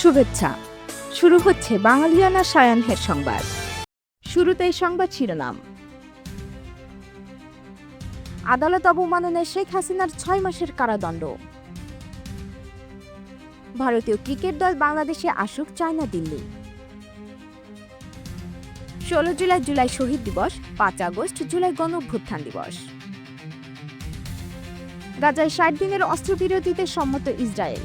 শুভেচ্ছা। শুরু হচ্ছে বাঙালিয়ানা সায়ানহের সংবাদ। শুরুতেই সংবাদ শিরোনাম। আদালত অবমাননায় শেখ হাসিনার ছয় মাসের কারাদণ্ড। ভারতীয় ক্রিকেট দল বাংলাদেশে আসুক চায়না দিল্লি। ষোলো জুলাই জুলাই শহীদ দিবস, পাঁচ আগস্ট জুলাই গণ অভ্যুত্থান দিবস। গাজায় ষাট দিনের অস্ত্রবিরতিতে সম্মত ইসরায়েল।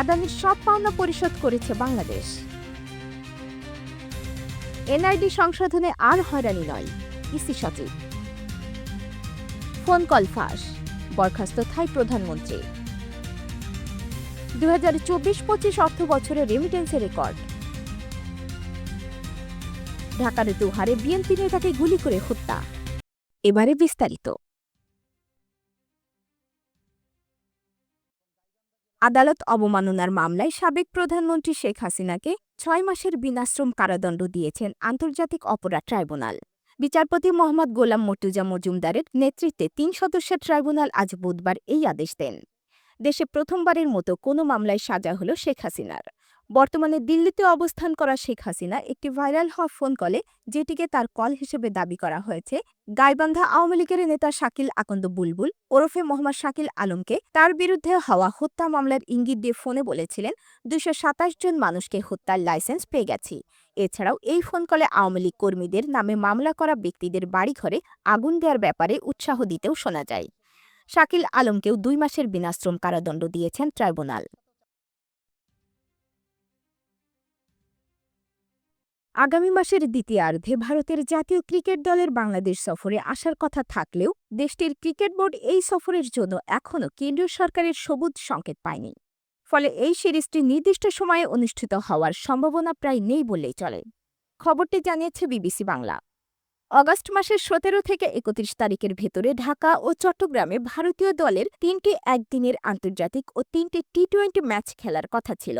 আদানির সব পাওনা পরিশোধ করেছে বাংলাদেশ। এনআইডি সংশোধনে আর হয়রানি নয়, ইসি সচিব। ফোন কল ফাঁস, বরখাস্ত থাই প্রধানমন্ত্রী। দু হাজার চব্বিশ পঁচিশ অর্থ বছরের রেমিটেন্সের রেকর্ড ঢাকার দুহারে বিএনপি নেতাকে গুলি করে হত্যা। এবারে বিস্তারিত। আদালত অবমাননার মামলায় সাবেক প্রধানমন্ত্রী শেখ হাসিনাকে ছয় মাসের বিনাশ্রম কারাদণ্ড দিয়েছেন আন্তর্জাতিক অপরাধ ট্রাইব্যুনাল। বিচারপতি মোহাম্মদ গোলাম মর্তুজা মজুমদারের নেতৃত্বে তিন সদস্যের ট্রাইব্যুনাল আজ বুধবার এই আদেশ দেন। দেশে প্রথমবারের মতো কোনো মামলায় সাজা হল শেখ হাসিনার। বর্তমানে দিল্লিতে অবস্থান করা শেখ হাসিনা একটি ভাইরাল হওয়া ফোন কলে, যেটিকে তার কল হিসেবে দাবি করা হয়েছে। গাইবান্ধা আওয়ামী লীগের নেতা শাকিল আকন্দ বুলবুল, ওরফে মোহাম্মদ শাকিল আলমকে তার বিরুদ্ধে হওয়া হত্যা মামলার ইঙ্গিত দিয়ে ফোনে বলেছিলেন দুশো জন মানুষকে হত্যার লাইসেন্স পেয়ে গেছি। এছাড়াও এই ফোন কলে আওয়ামী লীগ কর্মীদের নামে মামলা করা ব্যক্তিদের বাড়িঘরে আগুন দেওয়ার ব্যাপারে উৎসাহ দিতেও শোনা যায়। শাকিল আলমকেও দুই মাসের বিনাশ্রম কারাদণ্ড দিয়েছেন ট্রাইব্যুনাল। আগামী মাসের দ্বিতীয়ার্ধে ভারতের জাতীয় ক্রিকেট দলের বাংলাদেশ সফরে আসার কথা থাকলেও দেশটির ক্রিকেট বোর্ড এই সফরের জন্য এখনও কেন্দ্রীয় সরকারের সবুজ সংকেত পায়নি। ফলে এই সিরিজটি নির্দিষ্ট সময়ে অনুষ্ঠিত হওয়ার সম্ভাবনা প্রায় নেই বললেই চলে। খবরটি জানিয়েছে বিবিসি বাংলা। অগস্ট মাসের সতেরো থেকে একত্রিশ তারিখের ভেতরে ঢাকা ও চট্টগ্রামে ভারতীয় দলের তিনটি একদিনের আন্তর্জাতিক ও তিনটি টি টোয়েন্টি ম্যাচ খেলার কথা ছিল।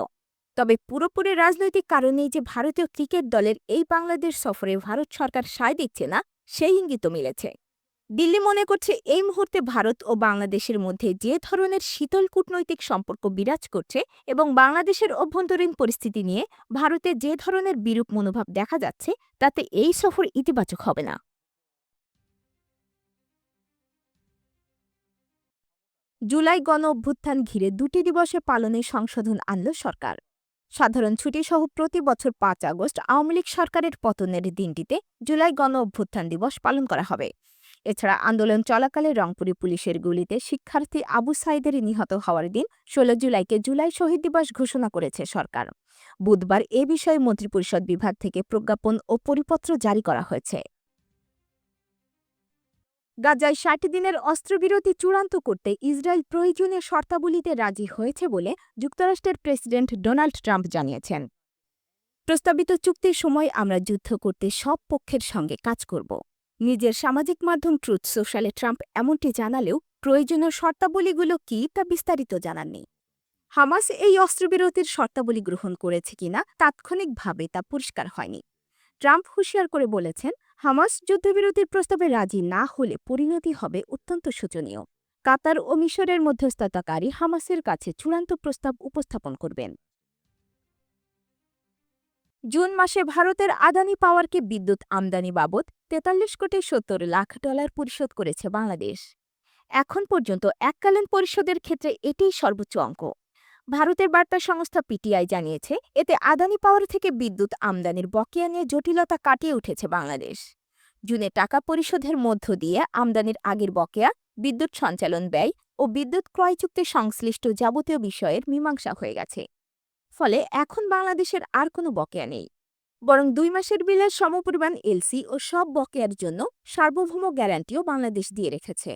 তবে পুরোপুরি রাজনৈতিক কারণেই যে ভারতীয় ক্রিকেট দলের এই বাংলাদেশ সফরে ভারত সরকার সায় দিচ্ছে না, সেই ইঙ্গিত মিলেছে। দিল্লি মনে করছে এই মুহূর্তে ভারত ও বাংলাদেশের মধ্যে যে ধরনের শীতল কূটনৈতিক সম্পর্ক বিরাজ করছে এবং বাংলাদেশের অভ্যন্তরীণ পরিস্থিতি নিয়ে ভারতে যে ধরনের বিরূপ মনোভাব দেখা যাচ্ছে, তাতে এই সফর ইতিবাচক হবে না। জুলাই গণ অভ্যুত্থান ঘিরে দুটি দিবসে পালনে সংশোধন আনল সরকার। সাধারণ ছুটিসহ প্রতি বছর পাঁচ আগস্ট আওয়ামী লীগ সরকারের পতনের দিনটিতে জুলাই গণ অভ্যুত্থান দিবস পালন করা হবে। এছাড়া আন্দোলন চলাকালে রংপুরে পুলিশের গুলিতে শিক্ষার্থী আবু সাইদের নিহত হওয়ার দিন ষোলো জুলাইকে জুলাই শহীদ দিবস ঘোষণা করেছে সরকার। বুধবার এ বিষয়ে মন্ত্রিপরিষদ বিভাগ থেকে প্রজ্ঞাপন ও পরিপত্র জারি করা হয়েছে। গাজায় ষাট দিনের অস্ত্রবিরতি চূড়ান্ত করতে ইসরায়েল প্রয়োজনীয় শর্তাবলীতে রাজি হয়েছে বলে যুক্তরাষ্ট্রের প্রেসিডেন্ট ডোনাল্ড ট্রাম্প জানিয়েছেন। প্রস্তাবিত চুক্তির সময় আমরা যুদ্ধ করতে সব পক্ষের সঙ্গে কাজ করব। নিজের সামাজিক মাধ্যম ট্রুথ সোশ্যালে ট্রাম্প এমনটি জানালেও প্রয়োজনীয় শর্তাবলীগুলো কী তা বিস্তারিত জানাননি হামাস এই অস্ত্রবিরতির শর্তাবলী গ্রহণ করেছে কিনা তাৎক্ষণিকভাবে তা পরিষ্কার হয়নি। ট্রাম্প হুঁশিয়ার করে বলেছেন হামাস যুদ্ধবিরতির প্রস্তাবে রাজি না হলে পরিণতি হবে অত্যন্ত শোচনীয়। কাতার ও মিশরের মধ্যস্থতাকারী হামাসের কাছে চূড়ান্ত প্রস্তাব উপস্থাপন করবেন। জুন মাসে ভারতের আদানি পাওয়ারকে বিদ্যুৎ আমদানি বাবদ তেতাল্লিশ কোটি সত্তর লাখ ডলার পরিশোধ করেছে বাংলাদেশ। এখন পর্যন্ত এককালীন পরিশোধের ক্ষেত্রে এটিই সর্বোচ্চ অঙ্ক। ভারতের বার্তা সংস্থা পিটিআই জানিয়েছে, এতে আদানি পাওয়ার থেকে বিদ্যুৎ আমদানির বকেয়া নিয়ে জটিলতা কাটিয়ে উঠেছে বাংলাদেশ। জুনে টাকা পরিশোধের মধ্য দিয়ে আমদানির আগের বকেয়া, বিদ্যুৎ সঞ্চালন ব্যয় ও বিদ্যুৎ ক্রয় চুক্তি সংশ্লিষ্ট যাবতীয় বিষয়ের মীমাংসা হয়ে গেছে। ফলে এখন বাংলাদেশের আর কোনো বকেয়া নেই। বরং দুই মাসের বিলের সমপরিমাণ এলসি ও সব বকেয়ার জন্য সার্বভৌম গ্যারান্টিও বাংলাদেশ দিয়ে রেখেছে।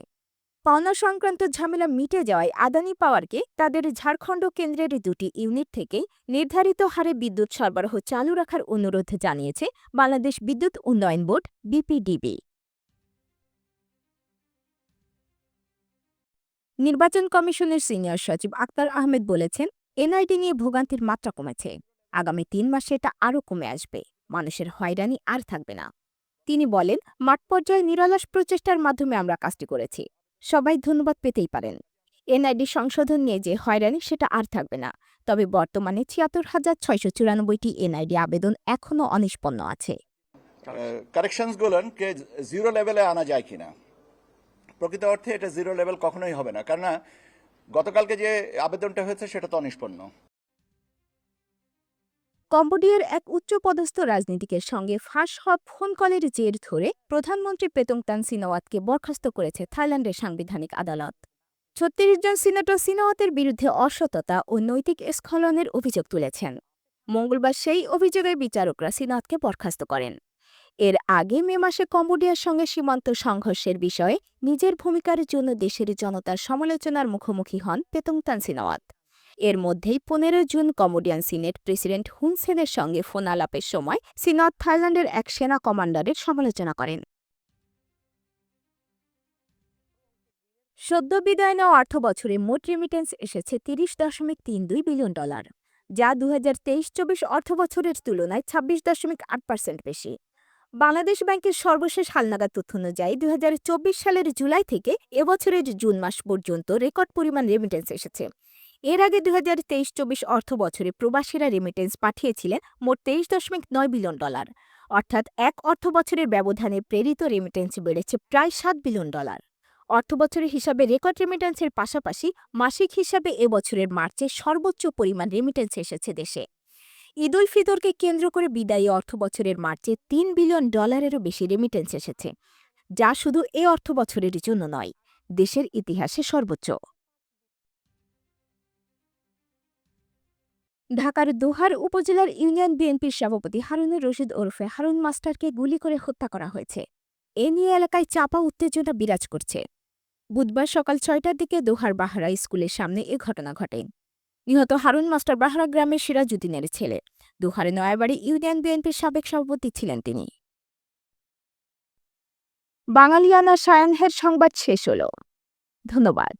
পাওনা সংক্রান্ত ঝামেলা মিটে যাওয়ায় আদানি পাওয়ারকে তাদের ঝাড়খণ্ড কেন্দ্রের দুটি ইউনিট থেকে নির্ধারিত হারে বিদ্যুৎ সরবরাহ চালু রাখার অনুরোধ জানিয়েছে বাংলাদেশ বিদ্যুৎ উন্নয়ন বোর্ড, বিপিডিবি। নির্বাচন কমিশনের সিনিয়র সচিব আক্তার আহমেদ বলেছেন, এনআইডি নিয়ে ভোগান্তির মাত্রা কমেছে। আগামী তিন মাসে এটা আরও কমে আসবে। মানুষের হয়রানি আর থাকবে না। তিনি বলেন, মাঠ পর্যায়ে নিরলস প্রচেষ্টার মাধ্যমে আমরা কাজটি করেছি। সবাই ধন্যবাদ পেতেই পারেন। এনআইডি সংশোধন নিয়ে যে হয়রানি, সেটা আর থাকবে না। তবে বর্তমানে ছিয়াত্তর হাজার ছয়শো চুরানব্বইটি এনআইডি আবেদন এখনও অনিষ্পন্ন আছে। জিরো লেভেলে আনা যায় কিনা? প্রকৃত অর্থে এটা জিরো লেভেল কখনোই হবে না। কেননা গতকালকে যে আবেদনটা হয়েছে, সেটা তো অনিষ্পন্ন। কম্বোডিয়ার এক উচ্চপদস্থ রাজনীতিকের সঙ্গে ফাঁস হওয়া ফোন কলের জের ধরে প্রধানমন্ত্রী পেতংতান সিনাওয়াতকে বরখাস্ত করেছে থাইল্যান্ডের সাংবিধানিক আদালত। ছত্রিশ জন সিনেটর সিনাওয়াতের বিরুদ্ধে অসততা ও নৈতিক স্খলনের অভিযোগ তুলেছেন। মঙ্গলবার সেই অভিযোগের বিচারকরা সিনাওয়াতকে বরখাস্ত করেন। এর আগে মে মাসে কম্বোডিয়ার সঙ্গে সীমান্ত সংঘর্ষের বিষয়ে নিজের ভূমিকার জন্য দেশের জনতার সমালোচনার মুখোমুখি হন পেতংতান সিনাওয়াত। এর মধ্যেই পনেরো জুন কম্বোডিয়ান সিনেট প্রেসিডেন্ট হুনসেনের সঙ্গে ফোন আলাপের সময় সিনাত থাইল্যান্ডের এক সেনা কমান্ডারের সমালোচনা করেন। সদ্য বিদায় নেওয়া অর্থ বছরে মোট রেমিটেন্স এসেছে তিরিশ দশমিক তিন দুই বিলিয়ন ডলার যা দু হাজার তেইশ চব্বিশ অর্থ বছরের তুলনায় ছাব্বিশ দশমিক আট পার্সেন্ট বেশি। বাংলাদেশ ব্যাংকের সর্বশেষ হালনাগাদ তথ্য অনুযায়ী দু হাজার চব্বিশ সালের জুলাই থেকে এবছরের জুন মাস পর্যন্ত রেকর্ড পরিমাণ রেমিটেন্স এসেছে। এর আগে দু হাজার তেইশ চব্বিশ অর্থ বছরে প্রবাসীরা রেমিটেন্স পাঠিয়েছিলেন মোট তেইশ দশমিক নয় বিলিয়ন ডলার। অর্থাৎ এক অর্থ বছরের ব্যবধানে প্রেরিত রেমিটেন্স বেড়েছে প্রায় সাত বিলিয়ন ডলার। অর্থ বছরের হিসাবে রেকর্ড রেমিটেন্সের পাশাপাশি মাসিক হিসাবে এবছরের মার্চে সর্বোচ্চ পরিমাণ রেমিটেন্স এসেছে দেশে। ঈদ উল ফিতরকে কেন্দ্র করে বিদায়ী অর্থ বছরের মার্চে তিন বিলিয়ন ডলারেরও বেশি রেমিটেন্স এসেছে, যা শুধু এ অর্থ বছরের জন্য নয়, দেশের ইতিহাসে সর্বোচ্চ। ঢাকার দোহার উপজেলার ইউনিয়ন বিএনপির সভাপতি হারুনুর রশিদ ওরফে হারুন মাস্টারকে গুলি করে হত্যা করা হয়েছে। এ নিয়ে এলাকায় চাপা উত্তেজনা বিরাজ করছে। বুধবার সকাল ছয়টার দিকে দোহার বাহারা স্কুলের সামনে এ ঘটনা ঘটে। নিহত হারুন মাস্টার বাহারা গ্রামের সিরাজুদ্দিনের ছেলে। দোহারে নয়াবাড়ি ইউনিয়ন বিএনপির সাবেক সভাপতি ছিলেন তিনি। বাঙালিয়ানা সায়ানহের সংবাদ শেষ হল। ধন্যবাদ।